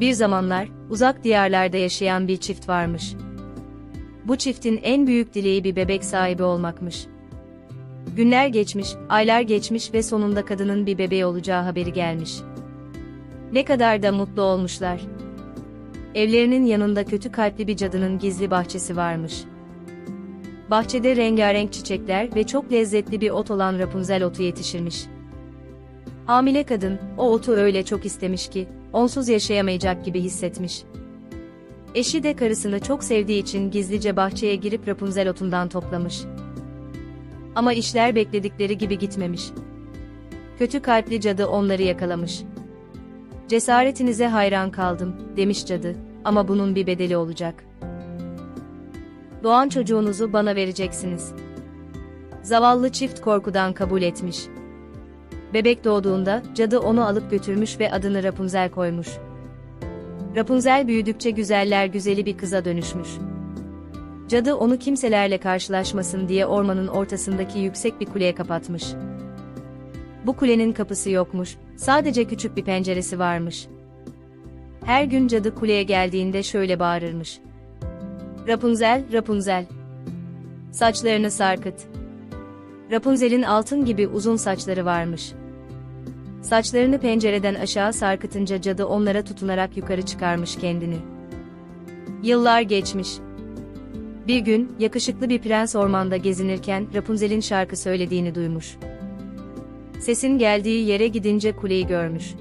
Bir zamanlar, uzak diyarlarda yaşayan bir çift varmış. Bu çiftin en büyük dileği bir bebek sahibi olmakmış. Günler geçmiş, aylar geçmiş ve sonunda kadının bir bebeği olacağı haberi gelmiş. Ne kadar da mutlu olmuşlar. Evlerinin yanında kötü kalpli bir cadının gizli bahçesi varmış. Bahçede rengarenk çiçekler ve çok lezzetli bir ot olan Rapunzel otu yetişirmiş. Hamile kadın, o otu öyle çok istemiş ki, onsuz yaşayamayacak gibi hissetmiş. Eşi de karısını çok sevdiği için gizlice bahçeye girip Rapunzel otundan toplamış. Ama işler bekledikleri gibi gitmemiş. Kötü kalpli cadı onları yakalamış. Cesaretinize hayran kaldım, demiş cadı, ama bunun bir bedeli olacak. Doğan çocuğunuzu bana vereceksiniz. Zavallı çift korkudan kabul etmiş. Bebek doğduğunda cadı onu alıp götürmüş ve adını Rapunzel koymuş. Rapunzel büyüdükçe güzeller güzeli bir kıza dönüşmüş. Cadı onu kimselerle karşılaşmasın diye ormanın ortasındaki yüksek bir kuleye kapatmış. Bu kulenin kapısı yokmuş, sadece küçük bir penceresi varmış. Her gün cadı kuleye geldiğinde şöyle bağırırmış. Rapunzel, Rapunzel. Saçlarını sarkıt. Rapunzel'in altın gibi uzun saçları varmış. Saçlarını pencereden aşağı sarkıtınca cadı onlara tutunarak yukarı çıkarmış kendini. Yıllar geçmiş. Bir gün, yakışıklı bir prens ormanda gezinirken Rapunzel'in şarkı söylediğini duymuş. Sesin geldiği yere gidince kuleyi görmüş.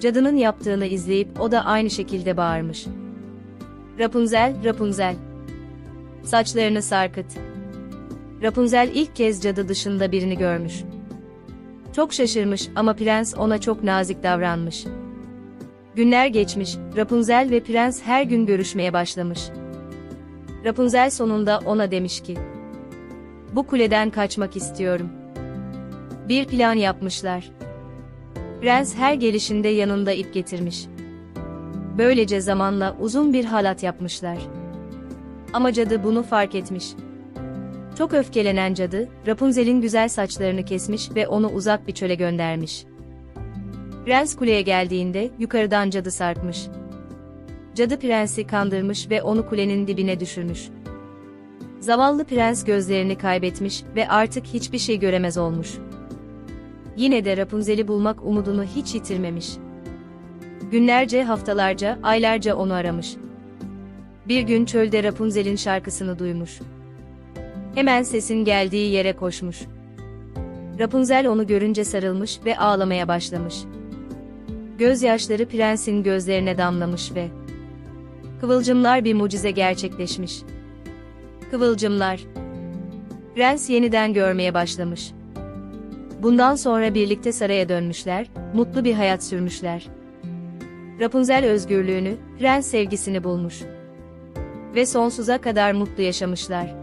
Cadının yaptığını izleyip o da aynı şekilde bağırmış. Rapunzel, Rapunzel. Saçlarını sarkıt. Rapunzel ilk kez cadı dışında birini görmüş. Çok şaşırmış ama prens ona çok nazik davranmış. Günler geçmiş, Rapunzel ve prens her gün görüşmeye başlamış. Rapunzel sonunda ona demiş ki, Bu kuleden kaçmak istiyorum. Bir plan yapmışlar. Prens her gelişinde yanında ip getirmiş. Böylece zamanla uzun bir halat yapmışlar. Ama cadı bunu fark etmiş. Çok öfkelenen cadı, Rapunzel'in güzel saçlarını kesmiş ve onu uzak bir çöle göndermiş. Prens kuleye geldiğinde yukarıdan cadı sarkmış. Cadı prensi kandırmış ve onu kulenin dibine düşürmüş. Zavallı prens gözlerini kaybetmiş ve artık hiçbir şey göremez olmuş. Yine de Rapunzel'i bulmak umudunu hiç yitirmemiş. Günlerce, haftalarca, aylarca onu aramış. Bir gün çölde Rapunzel'in şarkısını duymuş. Hemen sesin geldiği yere koşmuş. Rapunzel onu görünce sarılmış ve ağlamaya başlamış. Gözyaşları prensin gözlerine damlamış ve Kıvılcımlar bir mucize gerçekleşmiş. Kıvılcımlar. Prens yeniden görmeye başlamış. Bundan sonra birlikte saraya dönmüşler, mutlu bir hayat sürmüşler. Rapunzel özgürlüğünü, prens sevgisini bulmuş. Ve sonsuza kadar mutlu yaşamışlar.